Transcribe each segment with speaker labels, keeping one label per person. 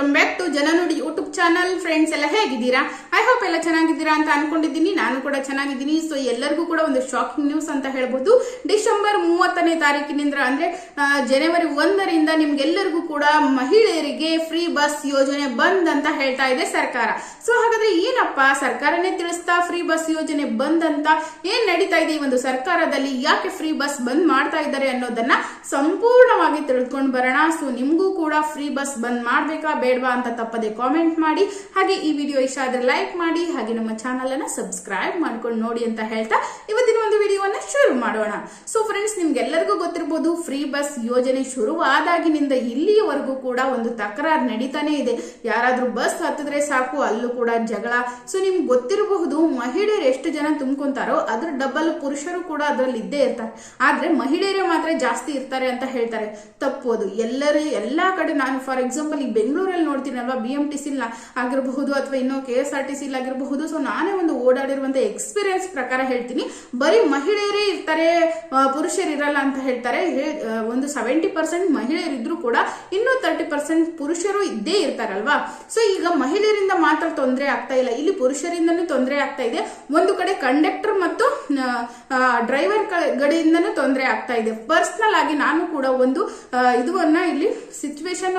Speaker 1: the method to Jananudi YouTube channel friends ಎಲ್ಲ ಹೇಗಿದ್ದೀರಾ? I hope ಎಲ್ಲ ಚೆನ್ನಾಗಿದ್ದೀರಾ ಅಂತ ಅನ್ಕೊಂಡಿದ್ದೀನಿ. ನಾನು ಕೂಡ ಚೆನ್ನಾಗಿದ್ದೀನಿ. ಸೊ ಎಲ್ಲರಿಗೂ ಕೂಡ ಒಂದು ಶಾಕಿಂಗ್ ನ್ಯೂಸ್ ಅಂತ ಹೇಳ್ಬೋದು. ಡಿಸೆಂಬರ್ ಮೂವತ್ತನೇ ತಾರೀಕಿನಿಂದ ಅಂದ್ರೆ ಜನವರಿ ಒಂದರಿಂದ ನಿಮ್ಗೆಲ್ಲರಿಗೂ ಕೂಡ ಮಹಿಳೆಯರಿಗೆ ಫ್ರೀ ಬಸ್ ಯೋಜನೆ ಬಂದ್ ಅಂತ ಹೇಳ್ತಾ ಇದೆ ಸರ್ಕಾರ. ಸೊ ಹಾಗಾದ್ರೆ ಏನಪ್ಪಾ? ಸರ್ಕಾರನೇ ತಿಳಿಸ್ತಾ ಫ್ರೀ ಬಸ್ ಯೋಜನೆ ಬಂದ್ ಅಂತ ಏನ್ ನಡೀತಾ ಇದೆ? ಈ ಒಂದು ಸರ್ಕಾರದಲ್ಲಿ ಯಾಕೆ ಫ್ರೀ ಬಸ್ ಬಂದ್ ಮಾಡ್ತಾ ಇದ್ದಾರೆ ಅನ್ನೋದನ್ನ ಸಂಪೂರ್ಣವಾಗಿ ತಿಳ್ಕೊಂಡು ಬರೋಣ. ಸೊ ನಿಮಗೂ ಕೂಡ ಫ್ರೀ ಬಸ್ ಬಂದ್ ಮಾಡ್ಬೇಕಾ ಬೇಡವಾ ಅಂತ ತಪ್ಪದೆ ಕಾಮೆಂಟ್ ಮಾಡಿ. ಹಾಗೆ ಈ ವಿಡಿಯೋ ಇಷ್ಟ ಆದ್ರೆ ಲೈಕ್ ಮಾಡಿ. ಹಾಗೆ ನಮ್ಮ ಚಾನಲ್ ಅನ್ನ ಸಬ್ಸ್ಕ್ರೈಬ್ ಮಾಡ್ಕೊಂಡು ನೋಡಿ ಅಂತ ಹೇಳ್ತಾ ಇವತ್ತಿನ ಒಂದು ವಿಡಿಯೋವನ್ನ ಶುರು ಮಾಡೋಣ. ಸೊ ಫ್ರೆಂಡ್ಸ್ ನಿಮ್ಗೆಲ್ಲರಿಗೂ ಗೊತ್ತಿರಬಹುದು ಫ್ರೀ ಬಸ್ ಯೋಜನೆ ಶುರುವಾದಾಗಿನಿಂದ ಇಲ್ಲಿಯವರೆಗೂ ಕೂಡ ಒಂದು ತಕರಾರು ನಡೀತಾನೆ ಇದೆ. ಯಾರಾದ್ರೂ ಬಸ್ ಹತ್ತಿದ್ರೆ ಸಾಕು, ಅಲ್ಲೂ ಕೂಡ ಜಗಳ. ಸೊ ನಿಮ್ಗೆ ಗೊತ್ತಿರಬಹುದು, ಮಹಿಳೆಯರು ಎಷ್ಟು ಜನ ತುಂಬ್ಕೊಂತಾರೋ, ಅದ್ರ ಡಬಲ್ ಪುರುಷರು ಕೂಡ ಅದರಲ್ಲಿ ಇದ್ದೇ ಇರ್ತಾರೆ. ಆದ್ರೆ ಮಹಿಳೆಯರೇ ಮಾತ್ರ ಜಾಸ್ತಿ ಇರ್ತಾರೆ ಅಂತ ಹೇಳ್ತಾರೆ. ತಪ್ಪೋದು ಎಲ್ಲರೂ, ಎಲ್ಲಾ ಕಡೆ ನಾನು ಫಾರ್ ಎಕ್ಸಾಂಪಲ್ ಈ ಬೆಂಗಳೂರಲ್ಲಿ ನೋಡ್ತೀನಲ್ವಾ ಬಿ ಎಂ ಟಿ ಸಿಲ್ ಆಗಿರಬಹುದು ಅಥವಾ ಇನ್ನೂ ಕೆ ಎಸ್ ಆರ್ ಟಿ ಸಿಲ್ ಆಗಿರಬಹುದು. ಸೊ ನಾನೇ ಒಂದು ಓಡಾಡಿರುವಂತ ಎಕ್ಸ್ಪೀರಿಯನ್ಸ್ ಪ್ರಕಾರ ಹೇಳ್ತೀನಿ. ಬರೀ ಮಹಿಳೆಯರೇ ಇರ್ತಾರೆ ಪುರುಷರು ಇರಲ್ಲ ಅಂತ ಹೇಳ್ತಾರೆ. ಒಂದು ಸೆವೆಂಟಿ ಪರ್ಸೆಂಟ್ ಮಹಿಳೆಯರಿದ್ರು ಕೂಡ ಇನ್ನೂ ತರ್ಟಿ ಪರ್ಸೆಂಟ್ ಪುರುಷರು ಇದ್ದೇ ಇರ್ತಾರಲ್ವಾ? ಸೊ ಈಗ ಮಹಿಳೆಯರಿಂದ ಮಾತ್ರ ತೊಂದರೆ ಆಗ್ತಾ ಇಲ್ಲ. ಇಲ್ಲಿ ಪುರುಷರಿಂದನೂ ತೊಂದರೆ ಆಗ್ತಾ ಇದೆ. ಒಂದು ಕಡೆ ಕಂಡಕ್ಟರ್ ಮತ್ತು ಡ್ರೈವರ್ ಗಡಿಯಿಂದನೂ ತೊಂದರೆ ಆಗ್ತಾ ಇದೆ. ಪರ್ಸನಲ್ ಆಗಿ ನಾನು ಕೂಡ ಒಂದು ಇದುವನ್ನ ಇಲ್ಲಿ ಸಿಚುವೇಶನ್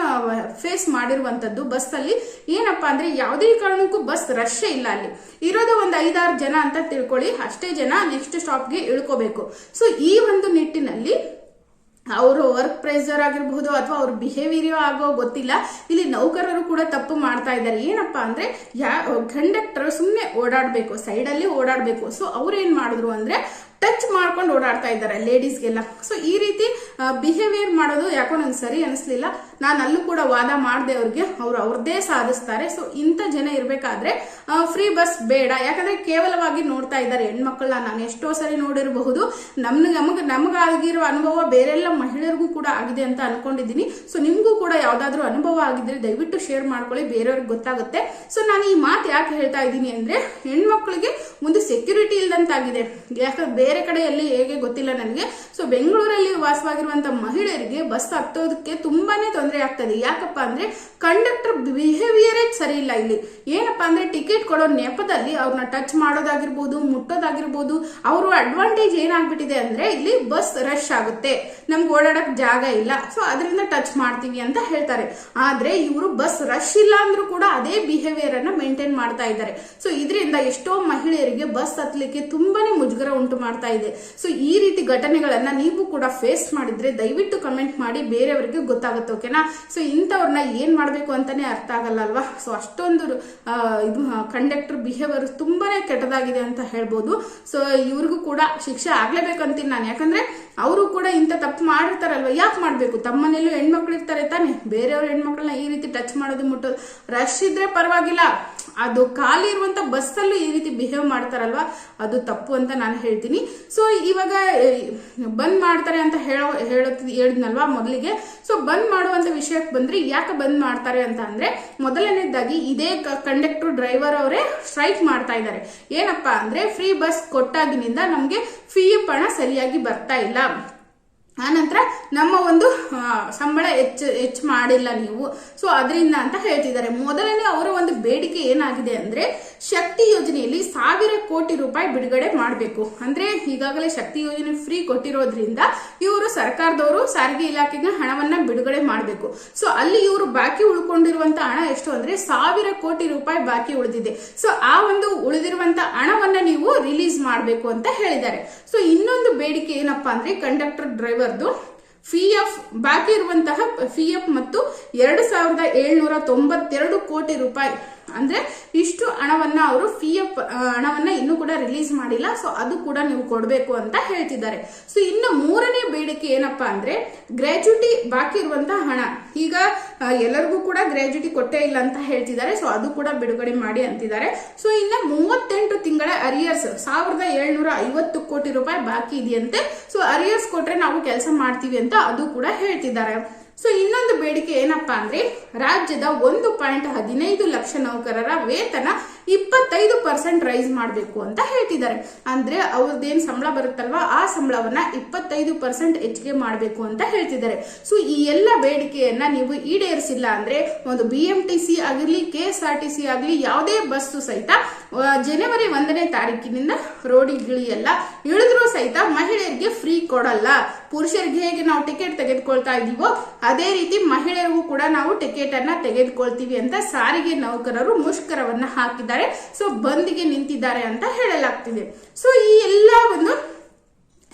Speaker 1: ಫೇಸ್ ಮಾಡಿರುವಂತದ್ದು ಬಸ್ ಅಲ್ಲಿ ಏನಪ್ಪಾ ಅಂದ್ರೆ ಯಾವುದೇ ಕಾರಣಕ್ಕೂ ಬಸ್ ರಶ್ ಇಲ್ಲ ಅಲ್ಲಿ. ಇರೋದು ಒಂದು ಐದಾರು ಜನ ಅಂತ ತಿಳ್ಕೊಳ್ಳಿ. ಅಷ್ಟೇ ಜನ ನೆಕ್ಸ್ಟ್ ಸ್ಟಾಪ್ಗೆ ಇಳ್ಕೋಬೇಕು. ಸೊ ಈ ಒಂದು ನಿಟ್ಟಿನಲ್ಲಿ ಅವರು ವರ್ಕ್ ಪ್ರೆಷರ್ ಆಗಿರಬಹುದು ಅಥವಾ ಅವ್ರ ಬಿಹೇವಿಯರ್ ಆಗೋ ಗೊತ್ತಿಲ್ಲ. ಇಲ್ಲಿ ನೌಕರರು ಕೂಡ ತಪ್ಪು ಮಾಡ್ತಾ ಇದ್ದಾರೆ. ಏನಪ್ಪಾ ಅಂದ್ರೆ ಯಾ ಕಂಡಕ್ಟರ್ ಸುಮ್ಮನೆ ಓಡಾಡಬೇಕು ಸೈಡಲ್ಲಿ ಓಡಾಡಬೇಕು. ಸೊ ಅವ್ರು ಏನ್ ಮಾಡಿದ್ರು ಅಂದ್ರೆ ಟಚ್ ಮಾಡ್ಕೊಂಡು ಓಡಾಡ್ತಾ ಇದ್ದಾರೆ ಲೇಡೀಸ್ಗೆಲ್ಲ. ಸೊ ಈ ರೀತಿ ಬಿಹೇವಿಯರ್ ಮಾಡೋದು ಯಾಕೋ ನಂಗೆ ಸರಿ ಅನಿಸ್ಲಿಲ್ಲ. ನಾನು ಅಲ್ಲೂ ಕೂಡ ವಾದ ಮಾಡಿದೆ ಅವ್ರಿಗೆ. ಅವ್ರು ಅವ್ರದ್ದೇ ಸಾಧಿಸ್ತಾರೆ. ಸೊ ಇಂಥ ಜನ ಇರಬೇಕಾದ್ರೆ ಫ್ರೀ ಬಸ್ ಬೇಡ. ಯಾಕಂದ್ರೆ ಕೇವಲವಾಗಿ ನೋಡ್ತಾ ಇದ್ದಾರೆ ಹೆಣ್ಮಕ್ಳನ್ನ. ನಾನು ಎಷ್ಟೋ ಸರಿ ನೋಡಿರಬಹುದು. ನಮ್ಗೆ, ನಮಗೆ ನಮಗಾಗಿರೋ ಅನುಭವ ಬೇರೆಲ್ಲ ಮಹಿಳೆಯರಿಗೂ ಕೂಡ ಆಗಿದೆ ಅಂತ ಅನ್ಕೊಂಡಿದ್ದೀನಿ. ಸೊ ನಿಮಗೂ ಕೂಡ ಯಾವುದಾದ್ರೂ ಅನುಭವ ಆಗಿದ್ರೆ ದಯವಿಟ್ಟು ಶೇರ್ ಮಾಡ್ಕೊಳ್ಳಿ. ಬೇರೆಯವ್ರಿಗೆ ಗೊತ್ತಾಗುತ್ತೆ. ಸೊ ನಾನು ಈ ಮಾತು ಯಾಕೆ ಹೇಳ್ತಾ ಇದ್ದೀನಿ ಅಂದ್ರೆ, ಹೆಣ್ಮಕ್ಳಿಗೆ ಒಂದು ಸೆಕ್ಯೂರಿಟಿ ಇಲ್ಲದಂತಾಗಿದೆ ಯಾಕಂದ್ರೆ ಬೇರೆ ಕಡೆಯಲ್ಲಿ ಹೇಗೆ ಗೊತ್ತಿಲ್ಲ ನನಗೆ. ಸೊ ಬೆಂಗಳೂರಲ್ಲಿ ವಾಸವಾಗಿರುವಂತ ಮಹಿಳೆಯರಿಗೆ ಬಸ್ ಹತ್ತೋದಕ್ಕೆ ತುಂಬಾನೇ ತೊಂದರೆ ಆಗ್ತದೆ. ಯಾಕಪ್ಪ ಅಂದ್ರೆ ಕಂಡಕ್ಟರ್ ಬಿಹೇವಿಯರೇ ಸರಿ ಇಲ್ಲ ಇಲ್ಲಿ. ಏನಪ್ಪಾ ಅಂದ್ರೆ ಟಿಕೆಟ್ ಕೊಡೋ ನೆಪದಲ್ಲಿ ಅವ್ರನ್ನ ಟಚ್ ಮಾಡೋದಾಗಿರ್ಬೋದು, ಮುಟ್ಟೋದಾಗಿರ್ಬೋದು, ಅವರು ಅಡ್ವಾಂಟೇಜ್ ಏನಾಗ್ಬಿಟ್ಟಿದೆ ಅಂದ್ರೆ ಇಲ್ಲಿ ಬಸ್ ರಶ್ ಆಗುತ್ತೆ. ನಮ್ಗೆ ಓಡಾಡಕ್ ಜಾಗ ಇಲ್ಲ. ಸೊ ಅದರಿಂದ ಟಚ್ ಮಾಡ್ತೀವಿ ಅಂತ ಹೇಳ್ತಾರೆ. ಆದ್ರೆ ಇವರು ಬಸ್ ರಶ್ ಇಲ್ಲ ಅಂದ್ರೂ ಕೂಡ ಅದೇ ಬಿಹೇವಿಯರ್ ಅನ್ನ ಮೇಂಟೈನ್ ಮಾಡ್ತಾ ಇದ್ದಾರೆ. ಸೊ ಇದರಿಂದ ಎಷ್ಟೋ ಮಹಿಳೆಯರಿಗೆ ಬಸ್ ಹತ್ತಲಿಕ್ಕೆ ತುಂಬಾನೇ ಮುಜುಗರ ಉಂಟು ಮಾಡ್ತಾ ಇದೆ. ಸೊ ಈ ರೀತಿ ಘಟನೆಗಳನ್ನ ನೀವು ಕೂಡ ಫೇಸ್ ಮಾಡಿದ್ರೆ ದಯವಿಟ್ಟು ಕಮೆಂಟ್ ಮಾಡಿ, ಬೇರೆಯವರಿಗೆ ಗೊತ್ತಾಗುತ್ತೆ ಓಕೆನಾ ಸೊ ಇಂಥವ್ರನ್ನ ಏನ್ ಮಾಡ್ಬೇಕು ಅಂತಾನೆ ಅರ್ಥ ಆಗಲ್ಲ ಅಲ್ವಾ? ಸೊ ಅಷ್ಟೊಂದು ಇದು ಕಂಡಕ್ಟರ್ ಬಿಹೇವಿಯರ್ ತುಂಬಾನೇ ಕೆಟ್ಟದಾಗಿದೆ ಅಂತ ಹೇಳ್ಬೋದು. ಸೊ ಇವ್ರಿಗೂ ಕೂಡ ಶಿಕ್ಷೆ ಆಗ್ಲೇಬೇಕಂತೀನಿ ನಾನು. ಯಾಕಂದ್ರೆ, ಅವರು ಕೂಡ ಇಂಥ ತಪ್ಪು ಮಾಡಿರ್ತಾರಲ್ವ? ಯಾಕೆ ಮಾಡ್ಬೇಕು? ತಮ್ಮನೇಲೂ ಹೆಣ್ಮಕ್ಳು ಇರ್ತಾರೆ ತಾನೆ? ಬೇರೆಯವ್ರ ಹೆಣ್ಮಕ್ಳನ್ನ ಈ ರೀತಿ ಟಚ್ ಮಾಡೋದು ಮುಟ್ಟೋದು ರಶ್ ಇದ್ರೆ ಪರವಾಗಿಲ್ಲ. ಅದು ಖಾಲಿ ಇರುವಂತ ಬಸ್ಸಲ್ಲೂ ಈ ರೀತಿ ಬಿಹೇವ್ ಮಾಡ್ತಾರಲ್ವಾ? ಅದು ತಪ್ಪು ಅಂತ ನಾನು ಹೇಳ್ತೀನಿ. ಸೊ ಇವಾಗ ಬಂದ್ ಮಾಡ್ತಾರೆ ಅಂತ ಹೇಳೋ ಹೇಳೋದ್ ಹೇಳಿದ್ನಲ್ವಾ ಮೊದಲಿಗೆ? ಸೊ ಬಂದ್ ಮಾಡುವಂತ ವಿಷಯಕ್ಕೆ ಬಂದ್ರೆ. ಯಾಕೆ ಬಂದ್ ಮಾಡ್ತಾರೆ ಅಂತ ಅಂದ್ರೆ, ಮೊದಲನೇದಾಗಿ ಇದೇ ಕಂಡಕ್ಟರ್ ಡ್ರೈವರ್ ಅವರೇ ಸ್ಟ್ರೈಕ್ ಮಾಡ್ತಾ ಇದ್ದಾರೆ. ಏನಪ್ಪಾ ಅಂದ್ರೆ ಫ್ರೀ ಬಸ್ ಕೊಟ್ಟಾಗಿನಿಂದ ನಮ್ಗೆ ಫೀ ಪಣ ಸರಿಯಾಗಿ ಬರ್ತಾ ಇಲ್ಲ. ಆನಂತರ ನಮ್ಮ ಒಂದು ಸಂಬಳ ಹೆಚ್ಚು ಹೆಚ್ಚು ಮಾಡಿಲ್ಲ ನೀವು. ಸೊ ಅದರಿಂದ ಅಂತ ಹೇಳ್ತಿದ್ದಾರೆ. ಮೊದಲನೇ ಅವರ ಒಂದು ಬೇಡಿಕೆ ಏನಾಗಿದೆ ಅಂದ್ರೆ, ಶಕ್ತಿ ಯೋಜನೆಯಲ್ಲಿ ಸಾವಿರ ಕೋಟಿ ರೂಪಾಯಿ ಬಿಡುಗಡೆ ಮಾಡಬೇಕು. ಅಂದ್ರೆ, ಈಗಾಗಲೇ ಶಕ್ತಿ ಯೋಜನೆ ಫ್ರೀ ಕೊಟ್ಟಿರೋದ್ರಿಂದ ಇವರು ಸರ್ಕಾರದವರು ಸಾರಿಗೆ ಇಲಾಖೆಗೆ ಹಣವನ್ನ ಬಿಡುಗಡೆ ಮಾಡಬೇಕು. ಸೊ ಅಲ್ಲಿ ಇವರು ಬಾಕಿ ಉಳ್ಕೊಂಡಿರುವಂತ ಹಣ ಎಷ್ಟು ಅಂದ್ರೆ, ಸಾವಿರ ಕೋಟಿ ರೂಪಾಯಿ ಬಾಕಿ ಉಳಿದಿದೆ. ಸೊ ಆ ಒಂದು ಉಳಿದಿರುವಂತ ಹಣವನ್ನ ನೀವು ರಿಲೀಸ್ ಮಾಡಬೇಕು ಅಂತ ಹೇಳಿದ್ದಾರೆ. ಸೊ ಇನ್ನೊಂದು ಬೇಡಿಕೆ ಏನಪ್ಪಾ ಅಂದ್ರೆ ಕಂಡಕ್ಟರ್ ಡ್ರೈವರ್ದು ಫಿ ಎಫ್ ಬಾಕಿ ಇರುವಂತಹ ಫಿ ಎಫ್ ಮತ್ತು ಎರಡು ಸಾವಿರದ ಏಳ್ನೂರ ತೊಂಬತ್ತೆರಡು ಕೋಟಿ ರೂಪಾಯಿ. ಅಂದ್ರೆ ಇಷ್ಟು ಹಣವನ್ನ ಅವರು ಫಿ ಎಫ್ ಹಣವನ್ನ ಇನ್ನೂ ಕೂಡ ರಿಲೀಸ್ ಮಾಡಿಲ್ಲ ಸೊ ಅದು ಕೂಡ ನೀವು ಕೊಡಬೇಕು ಅಂತ ಹೇಳ್ತಿದ್ದಾರೆ. ಸೊ ಇನ್ನು ಮೂರನೇ ಬೇಡಿಕೆ ಏನಪ್ಪಾ ಅಂದ್ರೆ ಗ್ರಾಜ್ಯುಟಿ ಬಾಕಿ ಇರುವಂತ ಹಣ. ಈಗ ಎಲ್ಲರಿಗೂ ಕೂಡ ಗ್ರಾಜ್ಯುಟಿ ಕೊಟ್ಟೇ ಇಲ್ಲ ಅಂತ ಹೇಳ್ತಿದ್ದಾರೆ ಸೊ ಅದು ಕೂಡ ಬಿಡುಗಡೆ ಮಾಡಿ ಅಂತಿದ್ದಾರೆ. ಸೊ ಇನ್ನು ಮೂವತ್ತೆಂಟು ತಿಂಗಳ ಅರಿಯರ್ಸ್ ಸಾವಿರದ ಏಳ್ನೂರ ಐವತ್ತು ಕೋಟಿ ರೂಪಾಯಿ ಬಾಕಿ ಇದೆಯಂತೆ. ಸೊ ಅರಿಯರ್ಸ್ ಕೊಟ್ರೆ ನಾವು ಕೆಲಸ ಮಾಡ್ತೀವಿ ಅಂತ ಅದು ಕೂಡ ಹೇಳ್ತಿದ್ದಾರೆ. ಸೊ ಇನ್ನೊಂದು ಬೇಡಿಕೆ ಏನಪ್ಪಾ ಅಂದ್ರೆ ರಾಜ್ಯದ ಒಂದು ಪಾಯಿಂಟ್ ಹದಿನೈದು ಲಕ್ಷ ನೌಕರರ ವೇತನ ಇಪ್ಪತ್ತೈದು ಪರ್ಸೆಂಟ್ ರೈಸ್ ಮಾಡಬೇಕು ಅಂತ ಹೇಳ್ತಿದ್ದಾರೆ. ಅಂದ್ರೆ ಅವ್ರದ್ದೇನ್ ಸಂಬಳ ಬರುತ್ತಲ್ವಾ? ಆ ಸಂಬಳವನ್ನ ಇಪ್ಪತ್ತೈದು ಪರ್ಸೆಂಟ್ ಹೆಚ್ಚಿಗೆ ಮಾಡಬೇಕು ಅಂತ ಹೇಳ್ತಿದ್ದಾರೆ. ಸೊ ಈ ಎಲ್ಲ ಬೇಡಿಕೆಯನ್ನ ನೀವು ಈಡೇರಿಸಿಲ್ಲ ಅಂದ್ರೆ ಒಂದು ಬಿ ಎಂ ಟಿ ಸಿ ಆಗಿರ್ಲಿ K S R T C ಆಗಲಿ, ಯಾವುದೇ ಬಸ್ಸು ಸಹಿತ ಜನವರಿ ಒಂದನೇ ತಾರೀಕಿನಿಂದ ರೋಡಿಗಿಳಿಯಲ್ಲ ಇಳಿದ್ರೂ ಸಹಿತ ಮಹಿಳೆಯರಿಗೆ ಫ್ರೀ ಕೊಡಲ್ಲ. ಪುರುಷರಿಗೆ ಹೇಗೆ ನಾವು ಟಿಕೆಟ್ ತೆಗೆದುಕೊಳ್ತಾ ಇದೀವೋ, ಅದೇ ರೀತಿ ಮಹಿಳೆಯರಿಗೂ ಕೂಡ ನಾವು ಟಿಕೆಟ್ ಅನ್ನ ತೆಗೆದುಕೊಳ್ತೀವಿ ಅಂತ ಸಾರಿಗೆ ನೌಕರರು ಮುಷ್ಕರವನ್ನ ಹಾಕಿದ್ದಾರೆ. ಸೊ ಬಂದಿಗೆ ನಿಂತಿದ್ದಾರೆ ಅಂತ ಹೇಳಲಾಗ್ತಿದೆ. ಸೊ ಈ ಎಲ್ಲ ಒಂದು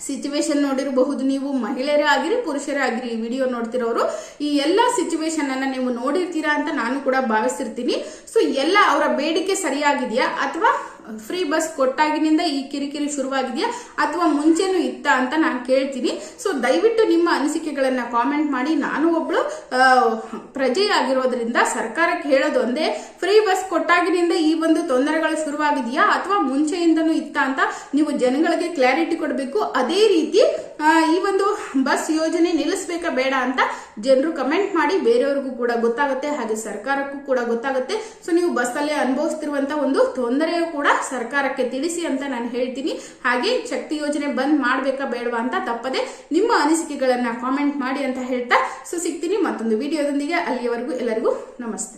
Speaker 1: ಸಿಚುವೇಶನ್ ನೋಡಿರಬಹುದು. ನೀವು ಮಹಿಳೆಯರೇ ಆಗಿರಿ, ಪುರುಷರೇ ಆಗಿರಿ ಈ ವಿಡಿಯೋ ನೋಡ್ತಿರೋರು, ಈ ಎಲ್ಲ ಸಿಚುವೇಶನ್ ಅನ್ನ ನೀವು ನೋಡಿರ್ತೀರಾ ಅಂತ ನಾನು ಕೂಡ ಭಾವಿಸಿರ್ತೀನಿ. ಸೊ ಎಲ್ಲ ಅವರ ಬೇಡಿಕೆ ಸರಿಯಾಗಿದೆಯಾ ಅಥವಾ ಫ್ರೀ ಬಸ್ ಕೊಟ್ಟಾಗಿನಿಂದ ಈ ಕಿರಿಕಿರಿ ಶುರುವಾಗಿದೆಯಾ ಅಥವಾ ಮುಂಚೆನೂ ಇತ್ತ ಅಂತ ನಾನು ಕೇಳ್ತೀನಿ. ಸೊ ದಯವಿಟ್ಟು ನಿಮ್ಮ ಅನಿಸಿಕೆಗಳನ್ನ ಕಾಮೆಂಟ್ ಮಾಡಿ. ನಾನು ಒಬ್ಳು ಪ್ರಜೆಯಾಗಿರೋದ್ರಿಂದ ಸರ್ಕಾರಕ್ಕೆ ಹೇಳೋದು ಒಂದೇ ಫ್ರೀ ಬಸ್ ಕೊಟ್ಟಾಗಿನಿಂದ ಈ ಒಂದು ತೊಂದರೆಗಳು ಶುರುವಾಗಿದೆಯಾ ಅಥವಾ ಮುಂಚೆಯಿಂದನೂ ಇತ್ತ ಅಂತ ನೀವು ಜನಗಳಿಗೆ ಕ್ಲಾರಿಟಿ ಕೊಡಬೇಕು? ಅದೇ ರೀತಿ ಈ ಒಂದು ಬಸ್ ಯೋಜನೆ ನಿಲ್ಲಿಸಬೇಕಾ ಬೇಡ ಅಂತ ಜನರು ಕಮೆಂಟ್ ಮಾಡಿ ಬೇರೆಯವ್ರಿಗೂ ಕೂಡ ಗೊತ್ತಾಗುತ್ತೆ, ಹಾಗೆ ಸರ್ಕಾರಕ್ಕೂ ಕೂಡ ಗೊತ್ತಾಗುತ್ತೆ. ಸೊ ನೀವು ಬಸ್ಸಲ್ಲೇ ಅನುಭವಿಸ್ತಿರುವಂತ ಒಂದು ತೊಂದರೆಯೂ ಕೂಡ ಸರ್ಕಾರಕ್ಕೆ ತಿಳಿಸಿ ಅಂತ ನಾನು ಹೇಳ್ತೀನಿ. ಹಾಗೆ ಶಕ್ತಿ ಯೋಜನೆ ಬಂದ್ ಮಾಡ್ಬೇಕಾ ಬೇಡವಾ ಅಂತ ತಪ್ಪದೆ ನಿಮ್ಮ ಅನಿಸಿಕೆಗಳನ್ನ ಕಾಮೆಂಟ್ ಮಾಡಿ ಅಂತ ಹೇಳ್ತಾ ಸೊ ಸಿಗ್ತೀನಿ ಮತ್ತೊಂದು ವಿಡಿಯೋದೊಂದಿಗೆ ಅಲ್ಲಿಯವರೆಗೂ ಎಲ್ಲರಿಗೂ ನಮಸ್ತೆ.